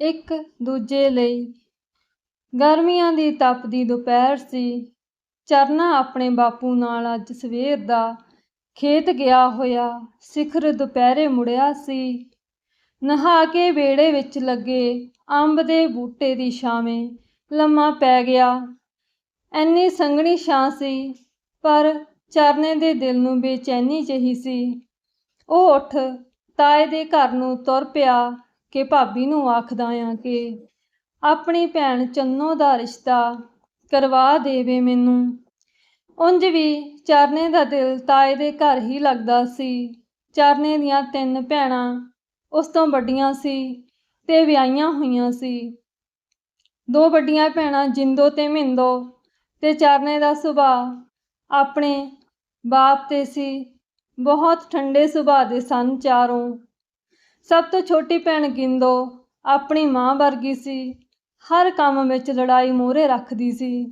ਇੱਕ ਦੂਜੇ ਲਈ। ਗਰਮੀਆਂ ਦੀ ਤਪਦੀ ਦੁਪਹਿਰ ਸੀ। ਚਰਨਾ ਆਪਣੇ ਬਾਪੂ ਨਾਲ ਅੱਜ ਸਵੇਰ ਦਾ ਖੇਤ ਗਿਆ ਹੋਇਆ। ਸਿਖਰ ਦੁਪਹਿਰੇ ਮੁੜਿਆ ਸੀ। ਨਹਾ ਕੇ ਵਿਹੜੇ ਵਿੱਚ ਲੱਗੇ। ਅੰਬ ਦੇ ਬੂਟੇ ਦੀ ਛਾਵੇਂ ਲੰਮਾ ਪੈ ਗਿਆ। ਐਨੀ ਸੰਘਣੀ ਛਾਂ ਸੀ, ਪਰ ਚਰਨੇ ਦੇ ਦਿਲ ਨੂੰ ਬੇਚੈਨੀ ਜਿਹੀ ਸੀ। ਉਹ ਉੱਠ ਤਾਏ ਦੇ ਘਰ ਨੂੰ ਤੁਰ ਪਿਆ। ਕਿ ਭਾਬੀ ਨੂੰ ਆਖਦਾ ਆ ਕਿ ਆਪਣੀ ਭੈਣ ਚੰਨੋ ਦਾ ਰਿਸ਼ਤਾ ਕਰਵਾ ਦੇਵੇ ਮੈਨੂੰ। ਉਂਝ ਵੀ ਚਰਨੇ ਦਾ ਦਿਲ ਤਾਏ ਦੇ ਘਰ ਹੀ ਲੱਗਦਾ ਸੀ। ਚਰਨੇ ਦੀਆਂ ਤਿੰਨ ਭੈਣਾਂ ਉਸ ਤੋਂ ਵੱਡੀਆਂ ਸੀ ਤੇ ਵਿਆਹੀਆਂ ਹੋਈਆਂ ਸੀ। ਦੋ ਵੱਡੀਆਂ ਭੈਣਾਂ ਜਿੰਦੋ ਤੇ ਮਿੰਦੋ ਤੇ ਚਰਨੇ ਦਾ ਸੁਭਾਅ ਆਪਣੇ ਬਾਪ ਤੇ ਸੀ। ਬਹੁਤ ਠੰਡੇ ਸੁਭਾਅ ਦੇ ਸਨ ਚਾਰੋਂ। ਸਭ ਤੋਂ ਛੋਟੀ ਭੈਣ ਗਿੰਦੋ ਆਪਣੀ ਮਾਂ ਵਰਗੀ ਸੀ। ਹਰ ਕੰਮ ਵਿੱਚ ਲੜਾਈ ਮੂਹਰੇ ਰੱਖਦੀ ਸੀ।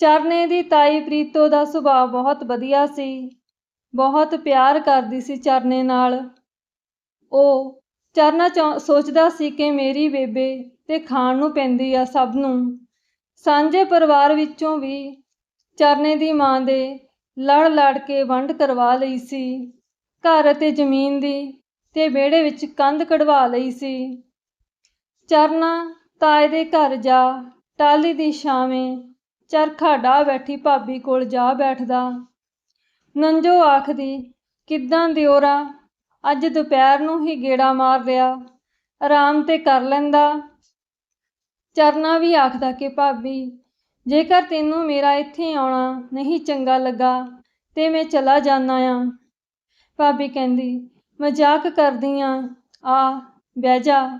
ਚਰਨੇ ਦੀ ਤਾਈ ਪ੍ਰੀਤੋ ਦਾ ਸੁਭਾਅ ਬਹੁਤ ਵਧੀਆ ਸੀ। ਬਹੁਤ ਪਿਆਰ ਕਰਦੀ ਸੀ ਚਰਨੇ ਨਾਲ। ਉਹ ਚਰਨਾ ਸੋਚਦਾ ਸੀ ਕਿ ਮੇਰੀ ਬੇਬੇ ਤੇ ਖਾਣ ਨੂੰ ਪੈਂਦੀ ਆ ਸਭ ਨੂੰ। ਸਾਂਝੇ ਪਰਿਵਾਰ ਵਿੱਚੋਂ ਵੀ ਚਰਨੇ ਦੀ ਮਾਂ ਦੇ ਲੜ ਲੜ ਕੇ ਵੰਡ ਕਰਵਾ ਲਈ ਸੀ। ਘਰ ਅਤੇ ਜ਼ਮੀਨ ਦੀ ਤੇ ਵਿਹੜੇ ਵਿੱਚ ਕੰਧ ਕਢਵਾ ਲਈ ਸੀ। ਚਰਨਾ, ਤਾਏ ਦੇ ਘਰ ਜਾ ਟਾਲੀ ਦੀ ਛਾਵੇਂ, ਚਰਖਾ ਢਾ ਬੈਠੀ ਭਾਬੀ ਕੋਲ ਜਾ ਬੈਠਦਾ। ਨੰਜੋ ਆਖਦੀ, ਕਿੱਦਾਂ ਦਿਓਰਾ, ਅੱਜ ਦੁਪਹਿਰ ਨੂੰ ਹੀ ਗੇੜਾ ਮਾਰ ਲਿਆ, ਆਰਾਮ ਤੇ ਕਰ ਲੈਂਦਾ? ਚਰਨਾ ਵੀ ਆਖਦਾ ਕਿ, ਭਾਬੀ, ਜੇਕਰ ਤੈਨੂੰ ਮੇਰਾ ਇੱਥੇ ਆਉਣਾ ਨਹੀਂ ਚੰਗਾ ਲੱਗਾ, ਤੇ ਮੈਂ ਚਲਾ ਜਾਣਾ ਆ। ਭਾਬੀ ਕਹਿੰਦੀ ਮਜ਼ਾਕ ਕਰਦੀਆਂ, ਆ, ਬਹਿ ਜਾ।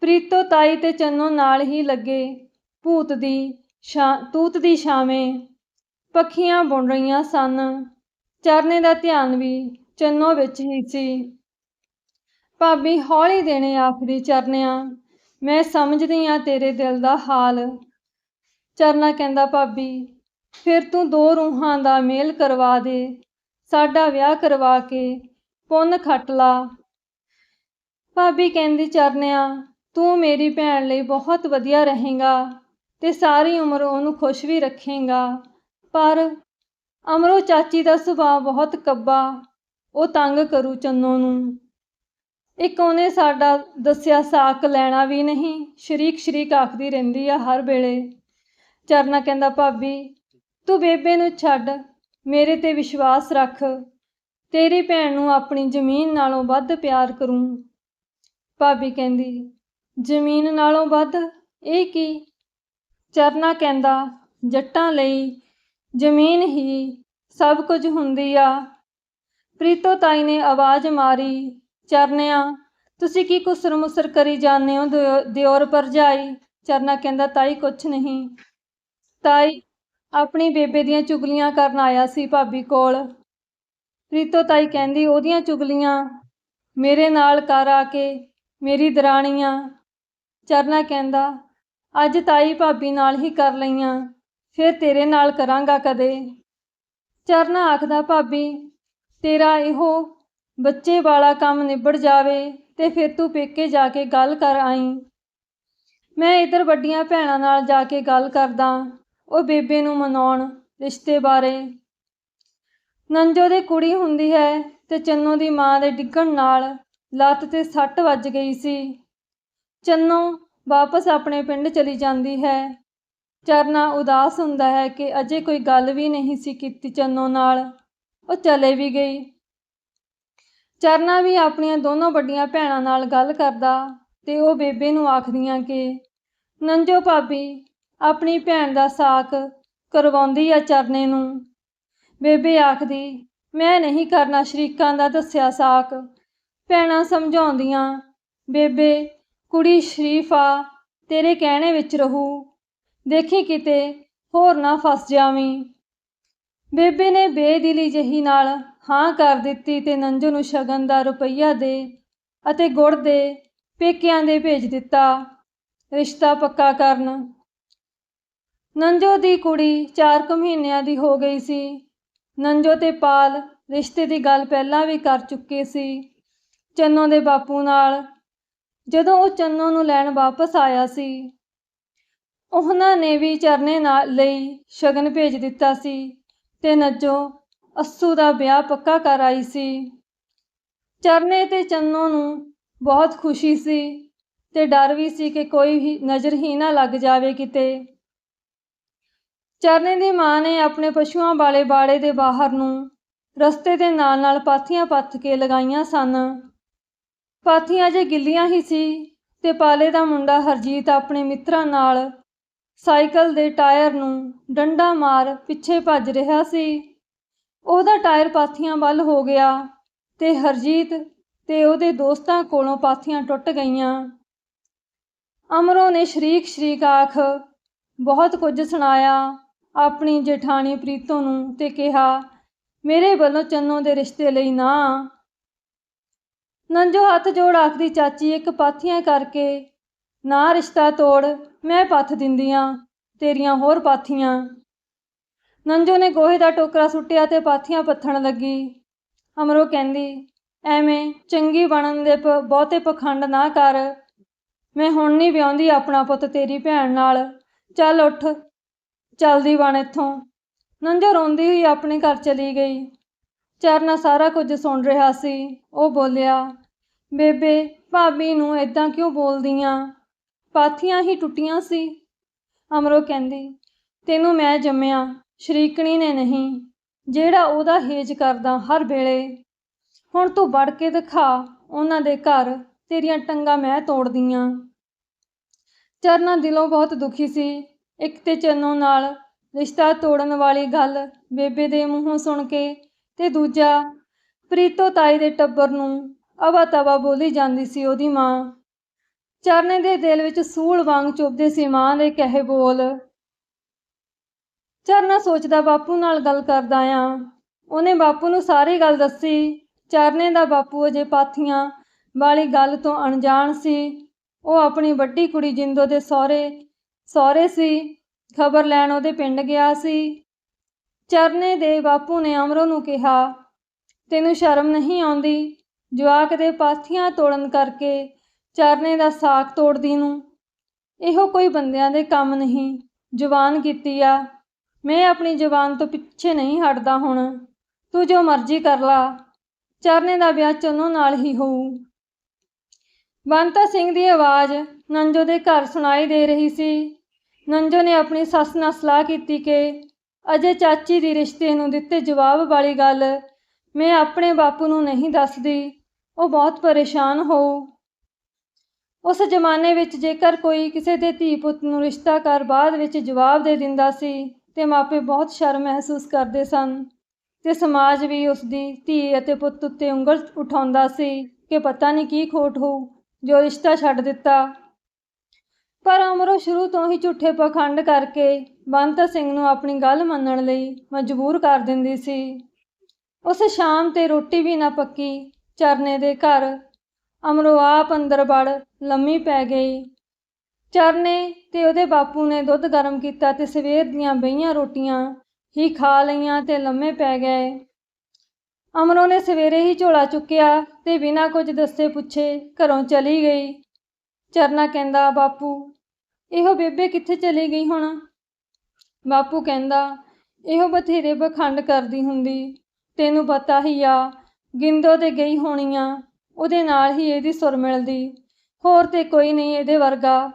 ਪ੍ਰੀਤੋ ਤਾਈ ਤੇ ਚੰਨੋ ਨਾਲ ਹੀ ਲੱਗੇ, ਭੂਤ ਦੀ ਛਾਂ ਤੂਤ ਦੀ ਛਾਵੇਂ। ਪੱਖੀਆਂ ਬੁਣ ਰਹੀਆਂ ਸਨ। ਚਰਨੇ ਦਾ ਧਿਆਨ ਵੀ ਚੰਨੋ ਵਿੱਚ ਹੀ ਸੀ। ਭਾਬੀ ਹੌਲੀ ਦੇਣੇ ਆਖਦੀ ਚਰਨਿਆ, ਮੈਂ ਸਮਝਦੀ ਆ ਤੇਰੇ ਦਿਲ ਦਾ ਹਾਲ। ਚਰਨਾ ਕਹਿੰਦਾ, ਭਾਬੀ, ਫਿਰ ਤੂੰ ਦੋ ਰੂਹਾਂ ਦਾ ਮੇਲ ਕਰਵਾ ਦੇ, ਸਾਡਾ ਵਿਆਹ ਕਰਵਾ ਕੇ ਪੁੰਨ ਖੱਟਲਾ ਭਾਬੀ ਕਹਿੰਦੀ, ਚਰਨਿਆ, ਤੂੰ ਮੇਰੀ ਭੈਣ ਲਈ ਬਹੁਤ ਵਧੀਆ ਰਹੇਗਾ ਤੇ ਸਾਰੀ ਉਮਰ ਉਹਨੂੰ ਖੁਸ਼ ਵੀ ਰੱਖੇਗਾ। ਪਰ ਅਮਰੋ ਚਾਚੀ ਦਾ ਸੁਭਾਅ ਬਹੁਤ ਕੱਬਾ, ਉਹ ਤੰਗ ਕਰੂ ਚੰਨੋ ਨੂੰ। ਇੱਕ ਉਹਨੇ ਸਾਡਾ ਦੱਸਿਆ, ਸਾਕ ਲੈਣਾ ਵੀ ਨਹੀਂ, ਸ਼ਰੀਕ ਸ਼ਰੀਕ ਆਖਦੀ ਰਹਿੰਦੀ ਆ ਹਰ ਵੇਲੇ। ਚਰਨਾ ਕਹਿੰਦਾ, ਭਾਬੀ, ਤੂੰ ਬੇਬੇ ਨੂੰ ਛੱਡ, ਮੇਰੇ ਤੇ ਵਿਸ਼ਵਾਸ ਰੱਖ। ਤੇਰੀ ਭੈਣ ਨੂੰ ਆਪਣੀ ਜ਼ਮੀਨ ਨਾਲੋਂ ਵੱਧ ਪਿਆਰ ਕਰੂੰ। ਭਾਬੀ ਕਹਿੰਦੀ, ਜ਼ਮੀਨ ਨਾਲੋਂ ਵੱਧ? ਇਹ ਕੀ? ਚਰਨਾ ਕਹਿੰਦਾ, ਜੱਟਾਂ ਲਈ ਜ਼ਮੀਨ ਹੀ ਸਭ ਕੁਝ ਹੁੰਦੀ ਆ। ਪ੍ਰੀਤੋ ਤਾਈ ਨੇ ਆਵਾਜ਼ ਮਾਰੀ, ਚਰਨਿਆ, ਤੁਸੀਂ ਕੀ ਕੁਸਰ ਮੁਸਰ ਕਰੀ ਜਾਂਦੇ ਹੋ ਦਿਓਰ ਭਰਜਾਈ? ਚਰਨਾ ਕਹਿੰਦਾ, ਤਾਈ ਕੁਛ ਨਹੀਂ। ਤਾਈ ਆਪਣੀ ਬੇਬੇ ਦੀਆਂ ਚੁਗਲੀਆਂ ਕਰਨ ਆਇਆ ਸੀ ਭਾਬੀ ਕੋਲ। ਪ੍ਰੀਤੋ ਤਾਈ ਕਹਿੰਦੀ, ਉਹਦੀਆਂ ਚੁਗਲੀਆਂ, ਮੇਰੇ ਨਾਲ ਕਰ ਆ ਕੇ, ਮੇਰੀ ਦਰਾਣੀਆਂ। ਚਰਨਾ ਕਹਿੰਦਾ, ਅੱਜ ਤਾਈ ਭਾਬੀ ਨਾਲ ਹੀ ਕਰ ਲਈਆਂ, ਫਿਰ ਤੇਰੇ ਨਾਲ ਕਰਾਂਗਾ ਕਦੇ। ਚਰਨਾ ਆਖਦਾ, ਭਾਬੀ, ਤੇਰਾ ਇਹੋ ਬੱਚੇ ਵਾਲਾ ਕੰਮ ਨਿਬੜ ਜਾਵੇ ਤੇ ਫਿਰ ਤੂੰ ਪੇਕੇ ਜਾ ਕੇ ਗੱਲ ਕਰ ਆਈ। ਮੈਂ ਇਧਰ ਵੱਡੀਆਂ ਭੈਣਾਂ ਨਾਲ ਜਾ ਕੇ ਗੱਲ ਕਰਦਾ, ਉਹ ਬੇਬੇ ਨੂੰ ਮਨਾਉਣ, ਰਿਸ਼ਤੇ ਬਾਰੇ ਨੰਜੋ ਦੀ ਕੁੜੀ ਹੁੰਦੀ ਹੈ ਤੇ ਚੰਨੋ ਦੀ ਮਾਂ ਦੇ ਡਿੱਗਣ ਨਾਲ ਲੱਤ ਤੇ ਸੱਟ ਵੱਜ ਗਈ ਸੀ। ਚੰਨੋ ਵਾਪਸ ਆਪਣੇ ਪਿੰਡ ਚਲੀ ਜਾਂਦੀ ਹੈ। ਚਰਨਾ ਉਦਾਸ ਹੁੰਦਾ ਹੈ ਕਿ ਅਜੇ ਕੋਈ ਗੱਲ ਵੀ ਨਹੀਂ ਸੀ ਕੀਤੀ ਚੰਨੋ ਨਾਲ। ਉਹ ਚਲੇ ਵੀ ਗਈ। ਚਰਨਾ ਵੀ ਆਪਣੀਆਂ ਦੋਨੋਂ ਵੱਡੀਆਂ ਭੈਣਾਂ ਨਾਲ ਗੱਲ ਕਰਦਾ ਤੇ ਉਹ ਬੇਬੇ ਨੂੰ ਆਖਦੀਆਂ ਕਿ, ਨੰਜੋ ਭਾਬੀ, ਆਪਣੀ ਭੈਣ ਦਾ ਸਾਕ ਕਰਵਾਉਂਦੀ ਆ ਚਰਨੇ ਨੂੰ। ਬੇਬੇ ਆਖਦੀ, ਮੈਂ ਨਹੀਂ ਕਰਨਾ ਸ਼ਰੀਕਾਂ ਦਾ ਦੱਸਿਆ ਸਾਕ। ਭੈਣਾਂ ਸਮਝਾਉਂਦੀਆਂ, ਬੇਬੇ, ਕੁੜੀ ਸ਼ਰੀਫ ਆ, ਤੇਰੇ ਕਹਿਣੇ ਵਿੱਚ ਰਹੂ। ਦੇਖੀ ਕਿਤੇ ਹੋਰ ਨਾ ਫਸ ਜਾਵੀਂ। ਬੇਬੇ ਨੇ ਬੇਦਿਲੀ ਜਹੀ ਨਾਲ, ਹਾਂ ਕਰ ਦਿੱਤੀ ਤੇ ਨੰਜੋ ਨੂੰ ਸ਼ਗਨ ਦਾ ਰੁਪਈਆ ਦੇ ਅਤੇ ਗੁੜ ਦੇ ਪੇਕਿਆਂ ਦੇ ਭੇਜ ਦਿੱਤਾ। ਰਿਸ਼ਤਾ ਪੱਕਾ ਕਰਨ। ਨੰਜੋ ਦੀ ਕੁੜੀ 4 ਕੁ ਮਹੀਨਿਆਂ ਦੀ ਹੋ ਗਈ ਸੀ। ਨੰਜੋ ਤੇ ਪਾਲ ਰਿਸ਼ਤੇ ਦੀ ਗੱਲ ਪਹਿਲਾਂ ਵੀ ਕਰ ਚੁੱਕੇ ਸੀ। ਚੰਨੋ ਦੇ ਬਾਪੂ ਨਾਲ ਜਦੋਂ ਉਹ ਚੰਨੋ ਨੂੰ ਲੈਣ ਵਾਪਸ ਆਇਆ ਸੀ, ਉਹਨਾਂ ਨੇ ਵੀ ਚਰਨੇ ਨਾਲ ਲਈ ਸ਼ਗਨ ਭੇਜ ਦਿੱਤਾ ਸੀ ਤੇ ਨੱਜੋ ਅੱਸੂ ਦਾ ਵਿਆਹ ਪੱਕਾ ਕਰ ਆਈ ਸੀ। ਚਰਨੇ ਤੇ ਚੰਨੋ ਨੂੰ ਬਹੁਤ ਖੁਸ਼ੀ ਸੀ ਤੇ ਡਰ ਵੀ ਸੀ ਕਿ ਕੋਈ ਵੀ ਨਜ਼ਰ ਹੀ ਨਾ ਲੱਗ ਜਾਵੇ ਕਿਤੇ। ਚਰਨੇ ਦੀ ਮਾਂ ਨੇ ਆਪਣੇ ਪਸ਼ੂਆਂ ਵਾਲੇ ਬਾੜੇ ਦੇ ਬਾਹਰ ਨੂੰ ਰਸਤੇ ਦੇ ਨਾਲ ਨਾਲ ਪਾਥੀਆਂ ਪੱਥ ਕੇ ਲਗਾਈਆਂ ਸਨ। ਪਾਥੀਆਂ ਜੇ ਗਿੱਲੀਆਂ ਹੀ ਸੀ ਤੇ ਪਾਲੇ ਦਾ ਮੁੰਡਾ ਹਰਜੀਤ ਆਪਣੇ ਮਿੱਤਰਾਂ ਨਾਲ ਸਾਈਕਲ ਦੇ ਟਾਇਰ ਨੂੰ ਡੰਡਾ ਮਾਰ ਪਿੱਛੇ ਭੱਜ ਰਿਹਾ ਸੀ। ਉਹਦਾ ਟਾਇਰ ਪਾਥੀਆਂ ਵੱਲ ਹੋ ਗਿਆ ਤੇ ਹਰਜੀਤ ਤੇ ਉਹਦੇ ਦੋਸਤਾਂ ਕੋਲੋਂ ਪਾਥੀਆਂ ਟੁੱਟ ਗਈਆਂ। ਅਮਰੋ ਨੇ ਸ਼ਰੀਕ ਸ਼ਰੀਕ ਆਖ, ਬਹੁਤ ਕੁਝ ਸੁਣਾਇਆ ਆਪਣੀ ਜੇਠਾਣੀ ਪ੍ਰੀਤੋ ਨੂੰ ਤੇ ਕਿਹਾ, ਮੇਰੇ ਵੱਲੋਂ ਚੰਨੋ ਦੇ ਰਿਸ਼ਤੇ ਲਈ ਨਾ ਨੰਜੋ ਹੱਥ ਜੋੜ ਆਖਦੀ, ਚਾਚੀ, ਇੱਕ ਪਾਥੀਆਂ ਕਰਕੇ ਨਾ ਰਿਸ਼ਤਾ ਤੋੜ, ਮੈਂ ਪੱਥ ਦਿੰਦੀਆਂ, ਤੇਰੀਆਂ ਹੋਰ ਪਾਥੀਆਂ। ਨੰਜੋ ਨੇ ਗੋਹੇ ਦਾ ਟੋਕਰਾ ਸੁੱਟਿਆ ਤੇ ਪਾਥੀਆਂ ਪੱਥਣ ਲੱਗੀ। ਅਮਰੋ ਕਹਿੰਦੀ, ਐਵੇਂ ਚੰਗੀ ਬਣਨ ਦੇ ਪ- ਬਹੁਤੇ ਪਖੰਡ ਨਾ ਕਰ। ਮੈਂ ਹੁਣ ਨਹੀਂ ਵਿਆਹੁੰਦੀ ਆਪਣਾ ਪੁੱਤ ਤੇਰੀ ਭੈਣ ਨਾਲ। ਚੱਲ ਉੱਠ ਚਲਦੀ ਬਣ ਇੱਥੋਂ। ਨੰਜੋ ਰੋਂਦੀ ਹੋਈ ਆਪਣੇ ਘਰ ਚਲੀ ਗਈ। ਚਰਨਾ ਸਾਰਾ ਕੁਝ ਸੁਣ ਰਿਹਾ ਸੀ। ਉਹ ਬੋਲਿਆ, ਬੇਬੇ, ਭਾਬੀ ਨੂੰ ਏਦਾਂ ਕਿਉਂ ਬੋਲਦੀਆਂ? ਪਾਥੀਆਂ ਹੀ ਟੁੱਟੀਆਂ ਸੀ। ਅਮਰੋ ਕਹਿੰਦੀ, ਤੈਨੂੰ ਮੈਂ ਜੰਮਿਆ, ਸ਼ਰੀਕਣੀ ਨੇ ਨਹੀਂ, ਜਿਹੜਾ ਉਹਦਾ ਹੇਜ ਕਰਦਾ ਹਰ ਵੇਲੇ। ਹੁਣ ਤੂੰ ਵੜ ਕੇ ਦਿਖਾ ਉਹਨਾਂ ਦੇ ਘਰ, ਤੇਰੀਆਂ ਟੰਗਾਂ ਮੈਂ ਤੋੜਦੀਆਂ। ਚਰਨਾ ਦਿਲੋਂ ਬਹੁਤ ਦੁਖੀ ਸੀ। ਇੱਕ ਤੇ ਚੰਨੋ ਨਾਲ ਰਿਸ਼ਤਾ ਤੋੜਨ ਵਾਲੀ ਗੱਲ ਬੇਬੇ ਦੇ ਮੂੰਹੋਂ ਸੁਣ ਕੇ ਤੇ ਦੂਜਾ ਪ੍ਰੀਤੋ ਤਾਈ ਦੇ ਟੱਬਰ ਨੂੰ ਅਵਾ ਤਵਾ ਬੋਲੀ ਜਾਂਦੀ ਸੀ ਉਹਦੀ ਮਾਂ। ਚਰਨੇ ਦੇ ਦਿਲ ਵਿੱਚ ਸੂਲ ਵਾਂਗ ਚੁੱਭਦੇ ਸੀ ਮਾਂ ਦੇ ਕਹੇ ਬੋਲ। ਚਰਨਾ ਸੋਚਦਾ ਬਾਪੂ ਨਾਲ ਗੱਲ ਕਰਦਾ ਆ। ਉਹਨੇ ਬਾਪੂ ਨੂੰ ਸਾਰੀ ਗੱਲ ਦੱਸੀ। ਚਰਨੇ ਦਾ ਬਾਪੂ ਅਜੇ ਪਾਥੀਆਂ ਵਾਲੀ ਗੱਲ ਤੋਂ ਅਣਜਾਣ ਸੀ। ਉਹ ਆਪਣੀ ਵੱਡੀ ਕੁੜੀ ਜਿੰਦੋ ਦੇ ਸਹੁਰੇ ਸਹੁਰੇ ਸੀ, ਖਬਰ ਲੈਣ ਉਹਦੇ ਪਿੰਡ ਗਿਆ ਸੀ। ਚਰਨੇ ਦੇ ਬਾਪੂ ਨੇ ਅਮਰੋ ਨੂੰ ਕਿਹਾ, ਤੈਨੂੰ ਸ਼ਰਮ ਨਹੀਂ ਆਉਂਦੀ? ਜਵਾਕ ਦੇ ਪਾਥੀਆਂ ਤੋੜਨ ਕਰਕੇ ਚਰਨੇ ਦਾ ਸਾਕ ਤੋੜਦੀ ਨੂੰ? ਇਹੋ ਕੋਈ ਬੰਦਿਆਂ ਦੇ ਕੰਮ ਨਹੀਂ, ਜਵਾਨ ਕੀਤੀ ਆ। ਮੈਂ ਆਪਣੀ ਜਵਾਨ ਤੋਂ ਪਿੱਛੇ ਨਹੀਂ ਹਟਦਾ ਹੁਣ। ਤੂੰ ਜੋ ਮਰਜ਼ੀ ਕਰ ਲਾ। ਚਰਨੇ ਦਾ ਵਿਆਹ ਚੰਨੋ ਨਾਲ ਹੀ ਹੋਊ। ਬੰਤਾ ਸਿੰਘ ਦੀ ਆਵਾਜ਼ ਨੰਜੋ ਦੇ ਘਰ ਸੁਣਾਈ ਦੇ ਰਹੀ ਸੀ। ਨੰਜੋ ਨੇ ਆਪਣੀ ਸੱਸ ਨਾਲ ਸਲਾਹ ਕੀਤੀ ਕਿ ਅਜੇ ਚਾਚੀ ਦੀ ਰਿਸ਼ਤੇ ਨੂੰ ਦਿੱਤੇ ਜਵਾਬ ਵਾਲੀ ਗੱਲ ਮੈਂ ਆਪਣੇ ਬਾਪੂ ਨੂੰ ਨਹੀਂ ਦੱਸਦੀ, ਉਹ ਬਹੁਤ ਪਰੇਸ਼ਾਨ ਹੋ ਉਸ ਜ਼ਮਾਨੇ ਵਿੱਚ ਜੇਕਰ ਕੋਈ ਕਿਸੇ ਦੇ ਧੀ ਪੁੱਤ ਨੂੰ ਰਿਸ਼ਤਾ ਕਰ ਬਾਅਦ ਵਿੱਚ ਜਵਾਬ ਦੇ ਦਿੰਦਾ ਸੀ, ਤੇ ਮਾਪੇ ਬਹੁਤ ਸ਼ਰਮ ਮਹਿਸੂਸ ਕਰਦੇ ਸਨ ਤੇ ਸਮਾਜ ਵੀ ਉਸ ਦੀ ਧੀ ਅਤੇ ਪੁੱਤ ਉੱਤੇ ਉਂਗਲ ਉਠਾਉਂਦਾ ਸੀ ਕਿ ਪਤਾ ਨਹੀਂ ਕੀ ਖੋਟ ਹੋਊ। ਜੋ ਰਿਸ਼ਤਾ ਛੱਡ ਦਿੱਤਾ। ਪਰ ਅਮਰੋ ਸ਼ੁਰੂ ਤੋਂ ਹੀ ਝੂਠੇ ਪਖੰਡ ਕਰਕੇ ਬੰਤਾ ਸਿੰਘ ਨੂੰ ਆਪਣੀ ਗੱਲ ਮੰਨਣ ਲਈ ਮਜਬੂਰ ਕਰ ਦਿੰਦੀ ਸੀ। ਉਸ ਸ਼ਾਮ ਤੇ ਰੋਟੀ ਵੀ ਨਾ ਪੱਕੀ, ਚਰਨੇ ਦੇ ਘਰ ਅਮਰੋ ਆਪ ਅੰਦਰ ਵੜ ਲੰਮੀ ਪੈ ਗਈ। ਚਰਨੇ ਤੇ ਉਹਦੇ ਬਾਪੂ ਨੇ ਦੁੱਧ ਗਰਮ ਕੀਤਾ ਤੇ ਸਵੇਰ ਦੀਆਂ ਬਈਆਂ ਰੋਟੀਆਂ ਹੀ ਖਾ ਲਈਆਂ ਤੇ ਲੰਮੇ ਪੈ ਗਏ। ਅਮਰੋ ਨੇ ਸਵੇਰੇ ਹੀ ਝੋਲਾ ਚੁੱਕਿਆ ਤੇ ਬਿਨਾਂ ਕੁਝ ਦੱਸੇ ਪੁੱਛੇ, ਘਰੋਂ ਚਲੀ ਗਈ। ਚਰਨਾ ਕਹਿੰਦਾ, ਬਾਪੂ, ਇਹੋ ਬੇਬੇ ਕਿੱਥੇ ਚਲੀ ਗਈ ਹੁਣ? ਬਾਪੂ ਕਹਿੰਦਾ, ਇਹੋ ਬਥੇਰੇ ਬਖੰਡ ਕਰਦੀ ਹੁੰਦੀ। ਤੈਨੂੰ ਪਤਾ ਹੀ ਆ, ਗਿੰਦੋ ਤੇ ਗਈ ਹੋਣੀ ਆ ਉਹਦੇ ਨਾਲ ਹੀ ਇਹਦੀ ਸੁਰ ਮਿਲਦੀ। ਹੋਰ ਤੇ ਕੋਈ ਨਹੀਂ ਇਹਦੇ ਵਰਗਾ।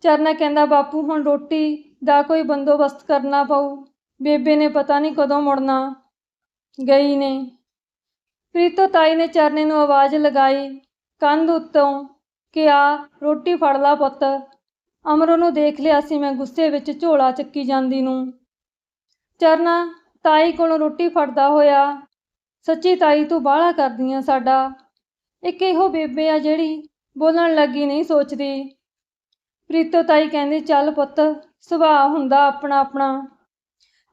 ਚਰਨਾ ਕਹਿੰਦਾ, ਬਾਪੂ, ਹੁਣ ਰੋਟੀ ਦਾ ਕੋਈ ਬੰਦੋਬਸਤ ਕਰਨਾ ਪਊ। ਬੇਬੇ ਨੇ ਪਤਾ ਨਹੀਂ ਕਦੋਂ ਮੁੜਨਾ। ਗਈ ਨੇ ਪ੍ਰੀਤੋ ਤਾਈ ਨੇ ਚਰਨੇ ਨੂੰ ਆਵਾਜ਼ ਲਗਾਈ, ਕੰਧ ਉੱਤੋਂ ਕਿ ਆ, ਰੋਟੀ ਫੜ ਲਾ ਪੁੱਤ। ਅਮਰੋ ਨੂੰ ਦੇਖ ਲਿਆ ਸੀ ਮੈਂ ਗੁੱਸੇ ਵਿੱਚ ਝੋਲਾ ਚੱਕੀ ਜਾਂਦੀ ਨੂੰ। ਚਰਨਾ, ਤਾਈ ਕੋਲੋਂ ਰੋਟੀ ਫੜਦਾ ਹੋਇਆ, ਸੱਚੀ ਤਾਈ, ਤੂੰ ਬਾਹਲਾ ਕਰਦੀ ਆ ਸਾਡਾ। ਇੱਕ ਇਹੋ ਬੇਬੇ ਆ ਜਿਹੜੀ ਬੋਲਣ ਲੱਗੀ ਨਹੀਂ ਸੋਚਦੀ। ਪ੍ਰੀਤੋ ਤਾਈ ਕਹਿੰਦੀ, ਚੱਲ ਪੁੱਤ, ਸੁਭਾਅ ਹੁੰਦਾ ਆਪਣਾ ਆਪਣਾ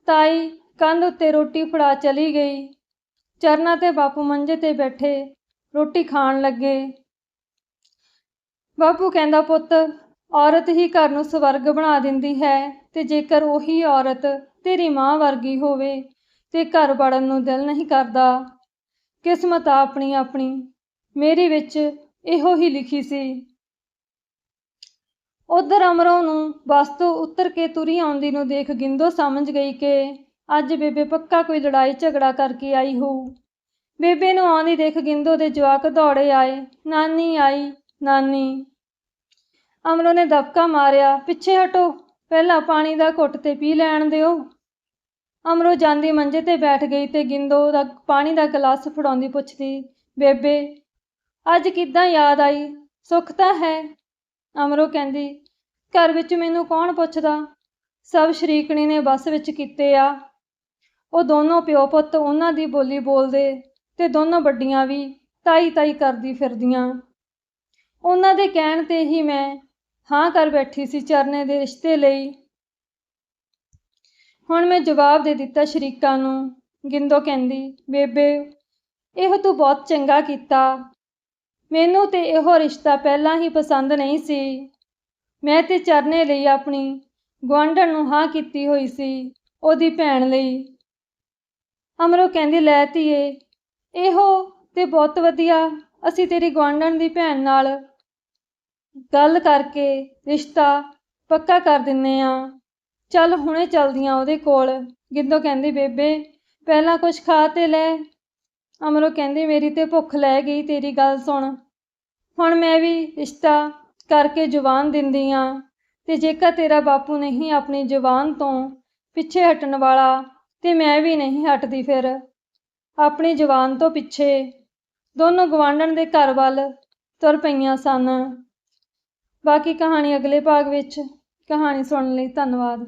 ਤਾਈ ਕੰਧ ਉੱਤੇ ਰੋਟੀ ਫੜਾ ਚਲੀ ਗਈ। ਚਰਨਾ ਤੇ ਬਾਪੂ ਮੰਜੇ ਤੇ ਬੈਠੇ, ਰੋਟੀ ਖਾਣ ਲੱਗੇ। ਬਾਪੂ ਕਹਿੰਦਾ, ਪੁੱਤ, ਔਰਤ ਹੀ ਘਰ ਨੂੰ ਸਵਰਗ ਬਣਾ ਦਿੰਦੀ ਹੈ ਤੇ ਜੇਕਰ ਉਹੀ ਔਰਤ ਤੇਰੀ ਮਾਂ ਵਰਗੀ ਹੋਵੇ ਤੇ ਘਰ ਵੜਨ ਨੂੰ ਦਿਲ ਨਹੀਂ ਕਰਦਾ, ਕਿਸਮਤ ਆਪਣੀ ਆਪਣੀ। ਮੇਰੀ ਵਿੱਚ ਇਹੋ ਹੀ ਲਿਖੀ ਸੀ, ਉਧਰ ਅਮਰੋਂ ਨੂੰ ਬੱਸ ਤੋਂ ਉਤਰ ਕੇ ਤੁਰੀ ਆਉਂਦੀ ਨੂੰ ਦੇਖ ਗਿੰਦੋ ਸਮਝ ਗਈ ਕਿ ਅੱਜ ਬੇਬੇ ਪੱਕਾ ਕੋਈ ਲੜਾਈ ਝਗੜਾ ਕਰਕੇ ਆਈ ਹੋਊ ਬੇਬੇ ਨੂੰ ਆਉਂਦੀ ਦੇਖ ਗਿੰਦੋ ਦੇ ਜਵਾਕ ਦੌੜੇ ਆਏ, ਨਾਨੀ ਆਈ, ਨਾਨੀ। ਅਮਰੋ ਨੇ ਦਬਕਾ ਮਾਰਿਆ, ਪਿੱਛੇ ਹਟੋ, ਪਹਿਲਾਂ ਪਾਣੀ ਦਾ ਘੁੱਟ ਤੇ ਪੀ ਲੈਣ ਦਿਓ। ਅਮਰੋ ਜਾਂਦੀ ਮੰਜੇ ਤੇ ਬੈਠ ਗਈ ਤੇ ਗਿੰਦੋ ਦਾ ਪਾਣੀ ਦਾ ਗਲਾਸ ਫੜਾਉਂਦੀ ਪੁੱਛਦੀ, ਬੇਬੇ, ਅੱਜ ਕਿੱਦਾਂ ਯਾਦ ਆਈ? ਸੁੱਖ ਤਾਂ ਹੈ? ਅਮਰੋ ਕਹਿੰਦੀ, ਘਰ ਵਿੱਚ ਮੈਨੂੰ ਕੌਣ ਪੁੱਛਦਾ? ਸਭ ਸ਼ਰੀਕਣੀ ਨੇ ਬੱਸ ਵਿੱਚ ਕੀਤੇ ਆ। ਉਹ ਦੋਨੋਂ ਪਿਓ ਪੁੱਤ ਉਹਨਾਂ ਦੀ ਬੋਲੀ ਬੋਲਦੇ ਤੇ ਦੋਨੋਂ ਵੱਡੀਆਂ ਵੀ ਤਾਈ ਤਾਈ ਕਰਦੀ ਫਿਰਦੀਆਂ। ਉਹਨਾਂ ਦੇ ਕਹਿਣ ਤੇ ਹੀ ਮੈਂ ਹਾਂ ਕਰ ਬੈਠੀ ਸੀ ਚਰਨੇ ਦੇ ਰਿਸ਼ਤੇ ਲਈ। ਹੁਣ ਮੈਂ ਜਵਾਬ ਦੇ ਦਿੱਤਾ ਸ਼ਰੀਕਾਂ ਨੂੰ, ਗਿੰਦੋ ਕਹਿੰਦੀ, ਬੇਬੇ, ਇਹ ਤੂੰ ਬਹੁਤ ਚੰਗਾ ਕੀਤਾ। ਮੈਨੂੰ ਤੇ ਇਹੋ ਰਿਸ਼ਤਾ ਪਹਿਲਾਂ ਹੀ ਪਸੰਦ ਨਹੀਂ ਸੀ। ਮੈਂ ਤੇ ਚਰਨੇ ਲਈ ਆਪਣੀ ਗੁਆਂਢਣ ਨੂੰ ਹਾਂ ਕੀਤੀ ਹੋਈ ਸੀ, ਉਹਦੀ ਭੈਣ ਲਈ। ਅਮਰੋ ਕਹਿੰਦੀ, ਲੈ ਧੀਏ, ਇਹੋ ਤੇ ਬਹੁਤ ਵਧੀਆ। ਅਸੀਂ ਤੇਰੀ ਗੁਆਂਢਣ ਦੀ ਭੈਣ ਨਾਲ ਗੱਲ ਕਰਕੇ ਰਿਸ਼ਤਾ ਪੱਕਾ ਕਰ ਦਿੰਨੇ ਆ। ਚੱਲ ਹੁਣੇ ਚਲਦੀਆਂ ਉਹਦੇ ਕੋਲ। ਗਿੱਦੋ ਕਹਿੰਦੀ, ਬੇਬੇ, ਪਹਿਲਾਂ ਕੁਝ ਖਾ ਤੇ ਲੈ। ਅਮਰੋ ਕਹਿੰਦੀ, ਮੇਰੀ ਤੇ ਭੁੱਖ ਲੈ ਗਈ, ਤੇਰੀ ਗੱਲ ਸੁਣ। ਹੁਣ ਮੈਂ ਵੀ ਰਿਸ਼ਤਾ ਕਰਕੇ ਜ਼ੁਬਾਨ ਦਿੰਦੀ ਆ ਤੇ ਜੇਕਰ ਤੇਰਾ ਬਾਪੂ ਨਹੀਂ ਆਪਣੀ ਜ਼ੁਬਾਨ ਤੋਂ ਪਿੱਛੇ ਹਟਣ ਵਾਲਾ ਤੇ ਮੈਂ ਵੀ ਨਹੀਂ ਹਟਦੀ ਫਿਰ। ਆਪਣੀ ਜਵਾਨ ਤੋਂ ਪਿੱਛੇ ਦੋਨੋਂ ਗਵਾਂਢਣ ਦੇ ਘਰ ਵੱਲ ਤੁਰ ਪਈਆਂ ਸਨ। ਬਾਕੀ ਕਹਾਣੀ ਅਗਲੇ ਭਾਗ ਵਿੱਚ ਕਹਾਣੀ ਸੁਣਨ ਲਈ ਧੰਨਵਾਦ।